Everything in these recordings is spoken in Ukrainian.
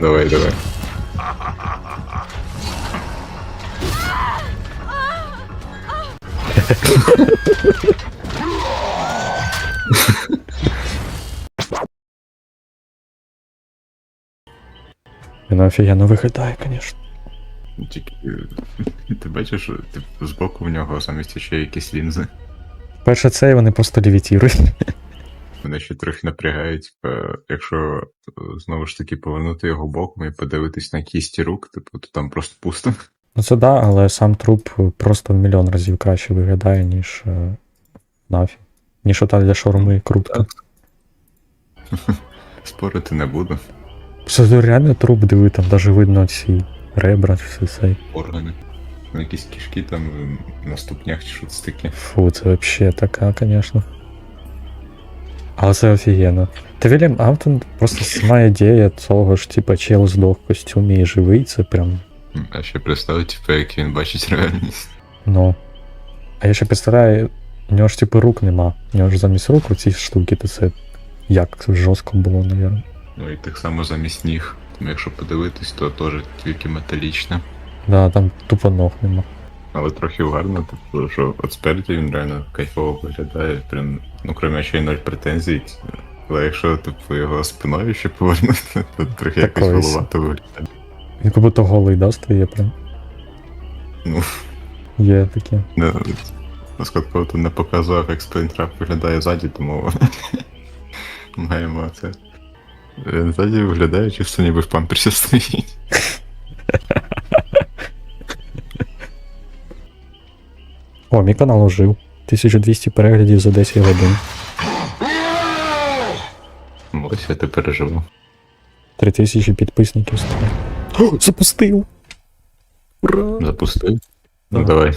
Давай, давай. Він офігенно виглядає, звісно. Тільки е, ти бачиш, що, типу, збоку в нього замість ще якісь лінзи. Перше це і вони просто левітірують. Мене ще трохи напрягають, типа, якщо е, знову ж таки повернути його боком і подивитись на кісті рук, типу, то там просто пусто. Ну це да, але сам труп просто в мільйон разів краще виглядає, ніж е, нафі. Ніж ота для шаурми крутка. Спорити не буду. Це реально труп диви, там навіть видно ці ребра, все це. Органи. Якісь кишки там на ступнях чи щось таке. Фу, це вообще така, звісно. Але це офігенно. Та Вільям Автон просто сама ідея того ж, типа, чел здох в костюмі і живий, це прям. А ще представити, типу, як він бачить реальність. Ну. А я ще представляю, у нього ж типу рук нема. У нього ж замість рук ці штуки, то це як жорстко було, навірно. Ну і так само замість ніг. Там, якщо подивитись, то теж тільки металічне. Да, там тупо ног нема. Але трохи гарно, типу, що от спереді він реально кайфово виглядає, прям, ну, крім ще й ноль претензій. Але якщо типу його спиною ще повернути, то трохи якось Такої сі. головато виглядає. Він як будто голий, да, стає прям. Ну, Є таке. Скотко то не показував, як Springtrap виглядає ззаді, тому маємо це. Він ззаді виглядає чисто ніби в памперсі стоїть. О, мій канал ожив. 1200 переглядів за 10 годин. Ну, Ось я тепер живу. 3000 підписників стало. О, запустив! Ура! Запустив. Ну Ага. давай.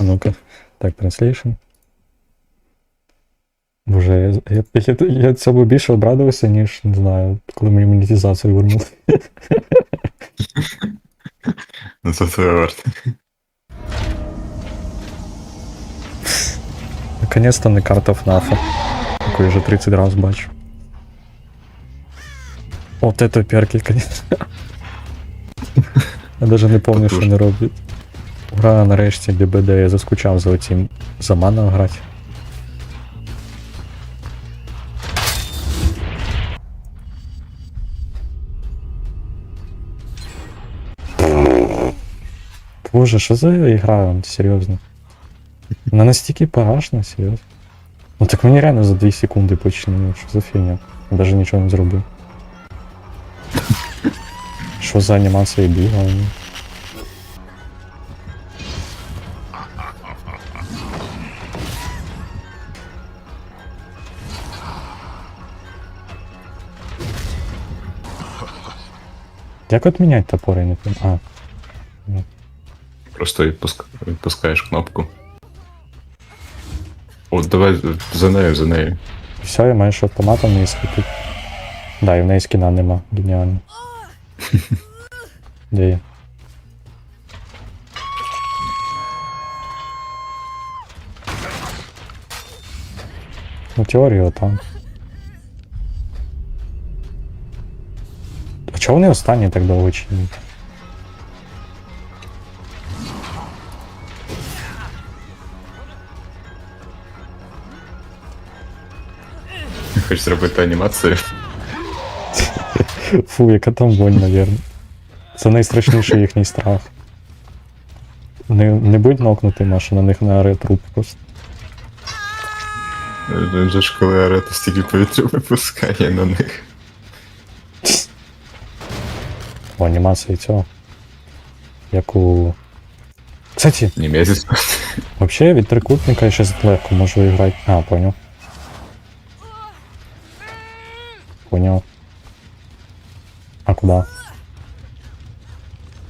А ну-ка. Так, translation. Боже, я, я, я, я цьому більше обрадувався, ніж, не знаю, коли мені монетизацію вернули. Ну це це варто. Наконец-то не карта ФНАФа, яку я вже 30 раз бачу. От это перки, конечно. Я даже не помню, що вони роблять. Ура, нарешті ББД, я заскучав за оцім заманом грати. Боже, що за ігра, серйозно? Вона настільки парашна, серйозно. Ну так мені реально за 2 секунди починили, що за фігня. Я даже нічого не зробив. Що за анімація бігала? ну? Як от міняти топори, не пам'ятаю. А, Просто відпуск... відпускаєш кнопку. От давай за нею, за нею. все, я майже автоматом не світить. Да, і в неї скіна нема. Геніально. Де я? Ну, теорію там. А чого вони останні так довго чинять? Хочеш зробити анімацію? Фу, яка там вонь, навірно. Це найстрашніший їхній страх. Не, не будь нокнутим, а що на них не аре труп просто. Він же ж коли арета стільки повітря випускає на них. О, анімація цього. Як у. Кстати, Ні, м'язець. вообще від трикутника я ще легко можу виграти. А, понял. Понял. А куда?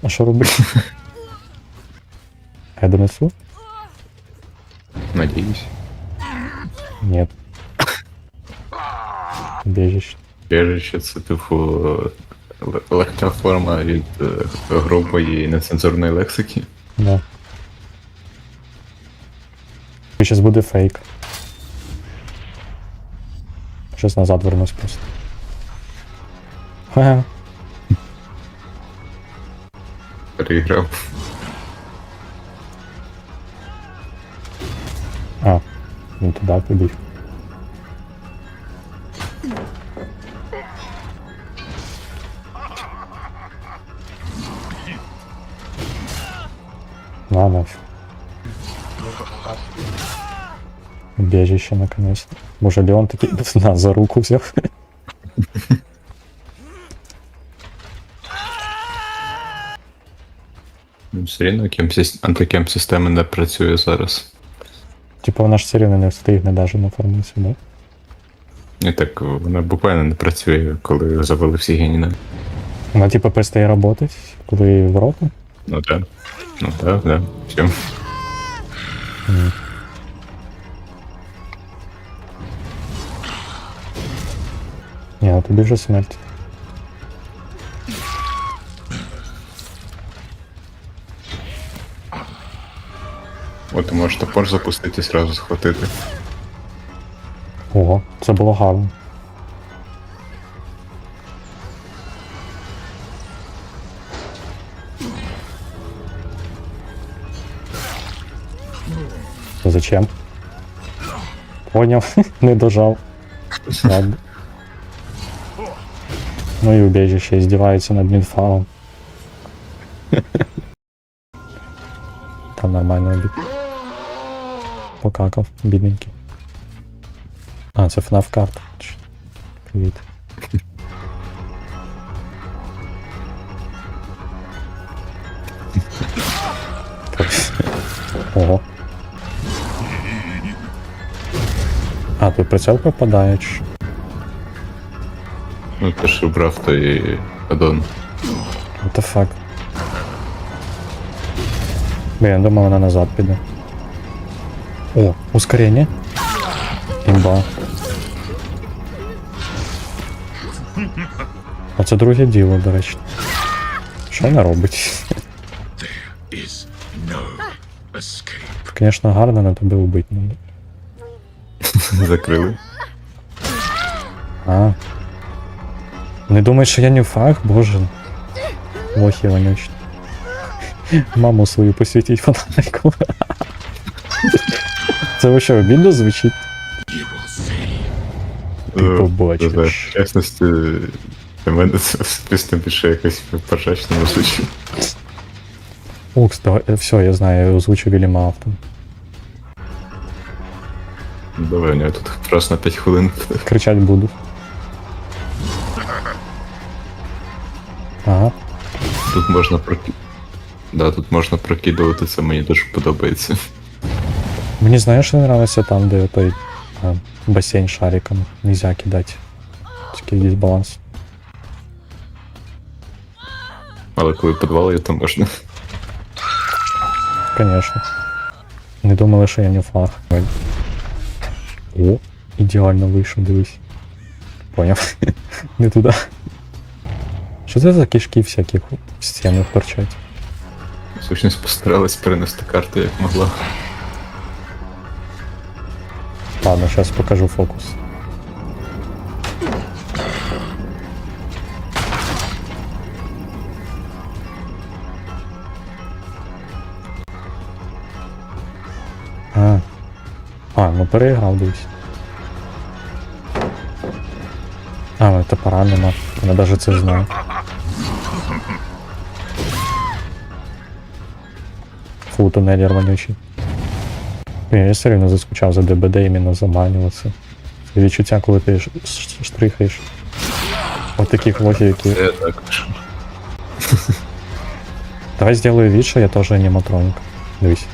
А що робити? Я донесу? Надіюсь. Нет. Бежище. Біжище це типу легка форма від е, грубої нецензурної лексики. Да. Зараз буде фейк. Щас назад вернусь просто. Ха. Переіграв. А, ну туди побіг. Ладно. Убежище наконец-то. Боже, Леон такий нас за руку взяв. Все рівно кем антикем системи не працює зараз. Типа вона ж все рівно не встигне даже на формацію, да? І так вона буквально не працює, коли завели всі геніна. Вона типа перестає працювати, коли ворота. Ну так. Ну так, да. Все. Ні, ну тобі вже смерть. От ти можеш топор запустити і зразу схватити. Ого, це було гарно. Зачем? Понял, не дожав. Ладно. Ну і убежище издевается над Мидфаром. Там нормально убит. Покакав, бідненький. А, це FNAF карта. Привіт. Ого. А, тут прицел пропадає. Ну ти ж обрав той аддон. What the fuck? Блін, я думав, вона назад піде. О, ускорення. Імба. А це друге діло, до речі. Що вона робить? no. Звісно, гарно на тебе убити надо. Закрили. А. Не думаєш, що я не фах, боже. Лохи вонючі. Маму свою посвятіть фонариком. Це що, обідно звучить? You. Ти Е, побачиш. В чесності, для мене це пісня більше якась пожачна звучить. Укс, давай, все, я знаю, я озвучу Вільяма Автон. Давай, у нього тут раз на 5 хвилин. Кричать буду. Ага. Тут можна проки... Да, тут можна прокидувати, це мені дуже подобається. Мені знаєш, що не нравится там, де той а, басейн шариком. Нельзя кидать. Тільки є баланс. Але коли підвали, то можна. Конечно. Не думали, що я не флаг. О, ідеально вийшов, дивись. Поняв. не туди. Що це за кишки всякі в стінах торчать? Сущність постаралась перенести карту як могла. Ладно, сейчас покажу фокус. А. А, ну переіграв десь. А, ну топора нема. Я навіть це знаю. Фу, тунель вонючий. Я все рівно заскучав за ДБД іменно заманюватися. Це відчуття, коли ти штрихаєш. От таких лохів, які. Це також. Давай сделаю вид, що я теж аніматронік. Дивись.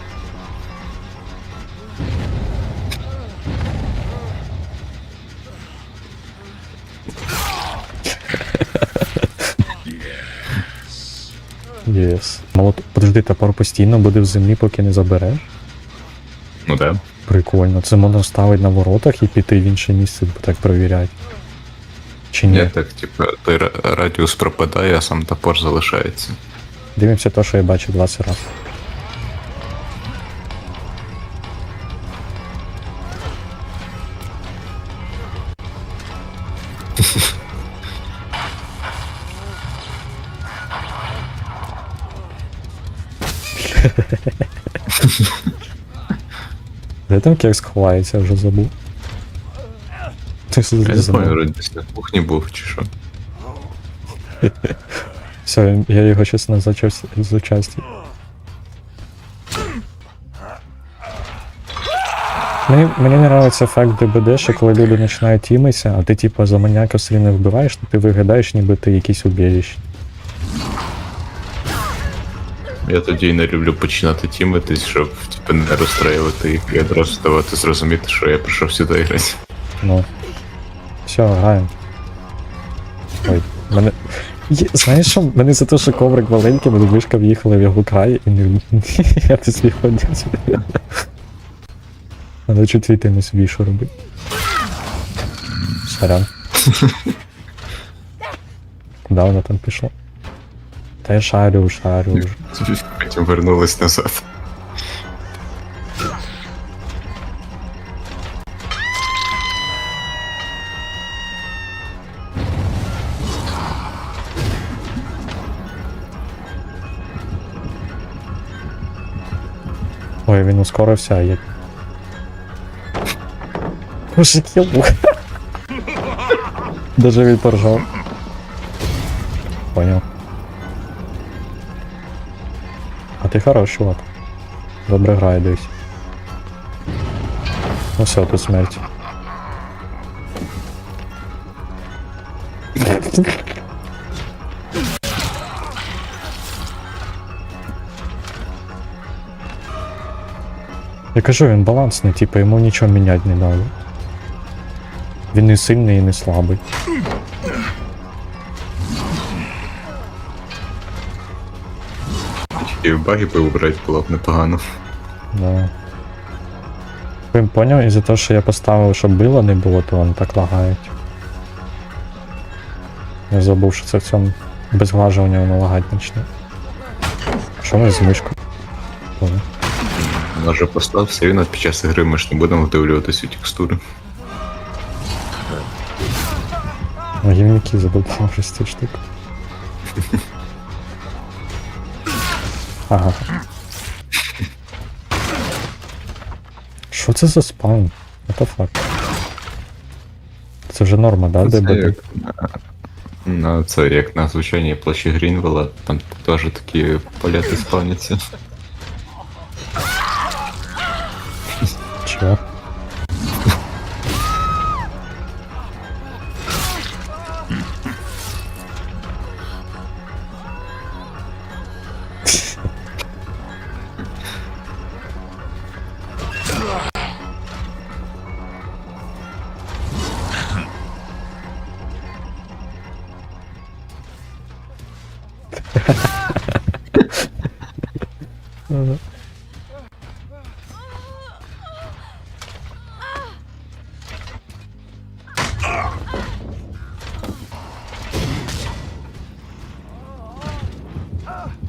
Єс. Молот... Подожди, топор постійно буде в землі, поки не забереш. Ну да. Прикольно. Це можна ставити на воротах і піти в інше місце, так перевіряти. Чи ні? Ні, так, типа, той радіус пропадає, а сам топор залишається. Дивимося те, що я бачив 20 разів. Де там кекс ховається, я вже забув. Ти Я не забув. вроді десь на кухні був чи що. Все, я його щось не зачався з участі. Мені, мені не нравиться факт ДБД, що коли люди починають тімитися, а ти типу за маніяка все рівно вбиваєш, то ти виглядаєш, ніби ти якийсь убіжище. Я тоді не люблю починати тімитись, щоб типу, не розстраювати їх і одразу давати зрозуміти, що я прийшов сюди грати. Ну. Все, граємо. Ой, мене. Є, знаєш що, мене за те, що коврик маленький, мене вишка в'їхала в його край і не. Я не зміг ходити. Надо чуть війти не собі, що робити. Сорян. Куда вона там пішла? Та я шарю, шарю. вже. Потім вернулись назад. Ой, він ускорився, а я. Мужики, лук. Даже він поржав. Понял. А ти хорош, чувак. Добре грає десь. Ну все, тут смерть. Я кажу, він балансний, типу йому нічого міняти не надо. Він не сильний і не слабий. І в баги поубрати було б непогано. Да. Ви поняв, із-за того, що я поставив, щоб било не було, то вони так лагають. Я забув, що це в цьому без глажування воно лагать почне. Що ми з мишкою? Понял. Може постав все рівно під час гри ми ж не будемо вдивлюватися у текстури. А гівники задовбав вже з штуки. Ага. Що це за спаун? Это факт. Це вже норма, да, Це ДБД? як на- Ну, це як на звичайній площі Грінвелла, там теж такі поляти спавняться. Чого?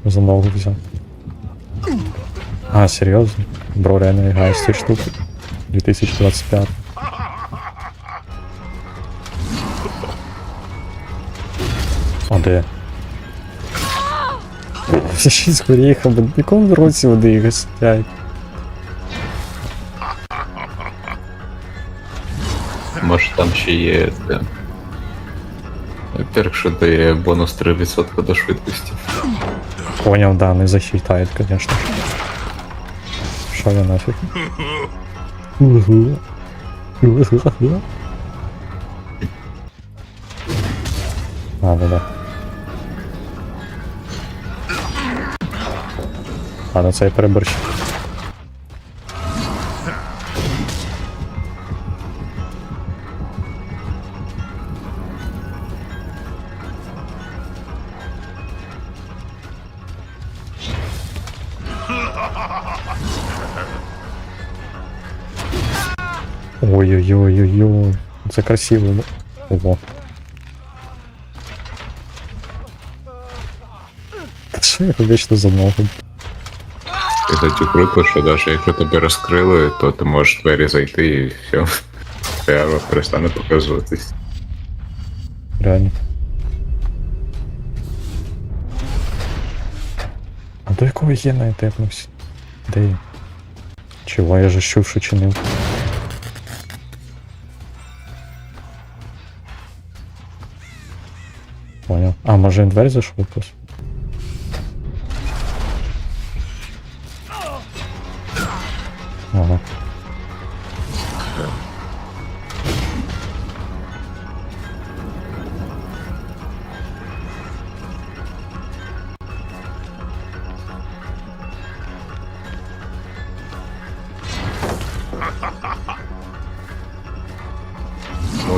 За ногу взяв. А, серйозно? Бро реально грає з цієї штуки. 2025. А де? Всі шість горіхів, в якому році вони їх сидять? Може там ще є. Де... Перк, що дає бонус 3% до швидкості. Понял, да, не засчитает, конечно. Шо я нафиг? Угу. Угу. А, да, А, ну це я переборщив. Ой-ой-ой-ой-ой. Це красиво. Ого. Та що я вічно за ногу? Кстати, круто, що навіть якщо тебе розкрили, то ти можеш в двері зайти і все. Поява перестане показуватись. Реально. А до якого на тепнувся? Де я? Чого я же чув, що чинив? Понял. А, може він двері зайшов просто?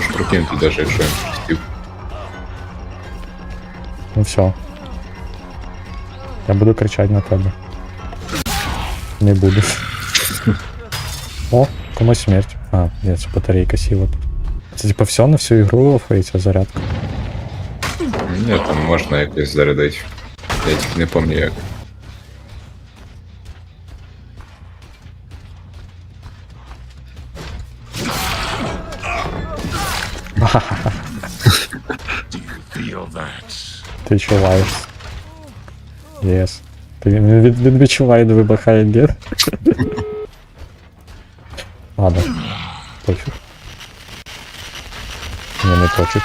Можеш прокинути даже, якщо він хотів. Ну все. Я буду кричати на тебе. Не буду. О, комусь смерть. А, нет, це батарейка сіла тут. Це типа все на всю ігру офається зарядка. Ні, там можна якось зарядити. Я тільки не пам'ятаю як. Ти відчуваєш. Єс. Ти від, він відчуває, вибахає дід. Ладно. Пофіг. Ні, не пофіг.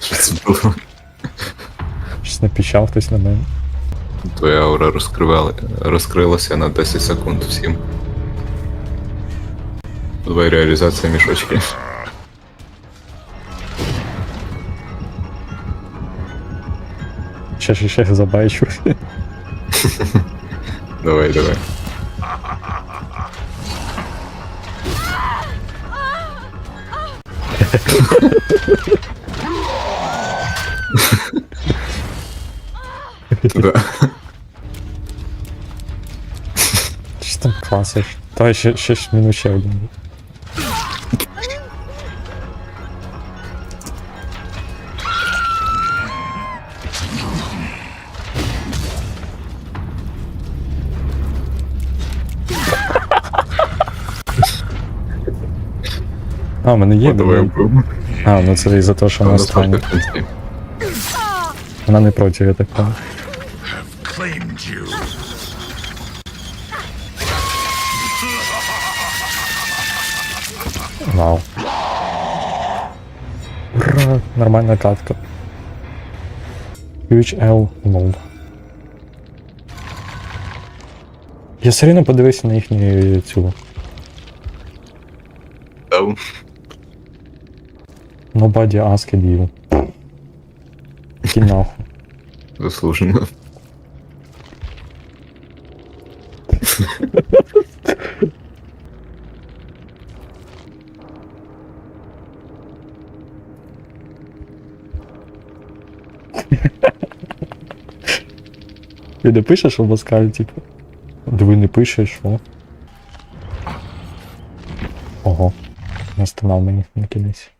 Що? Щось напіщав хтось на мене. Твоя аура розкривала, розкрилася на 10 секунд всім. Давай реалізація мішочки. Ще ще ще забайчу. Давай, давай. Да. Що там класиш? Давай ще, ще ж мінус ще один. А, у мене є. О, давай ну. А, ну це із-за того, що вона в кінці. Вона не проти, я так you. Вау. Ура, нормальна катка. Huge L лол. Я все рівно подивився на їхню цю. Nobody asked you. Які нахуй. Заслужено. Ти не пишеш в Москалі, типу? Диви не пишеш, що? Ого. Настанав мені на кінець.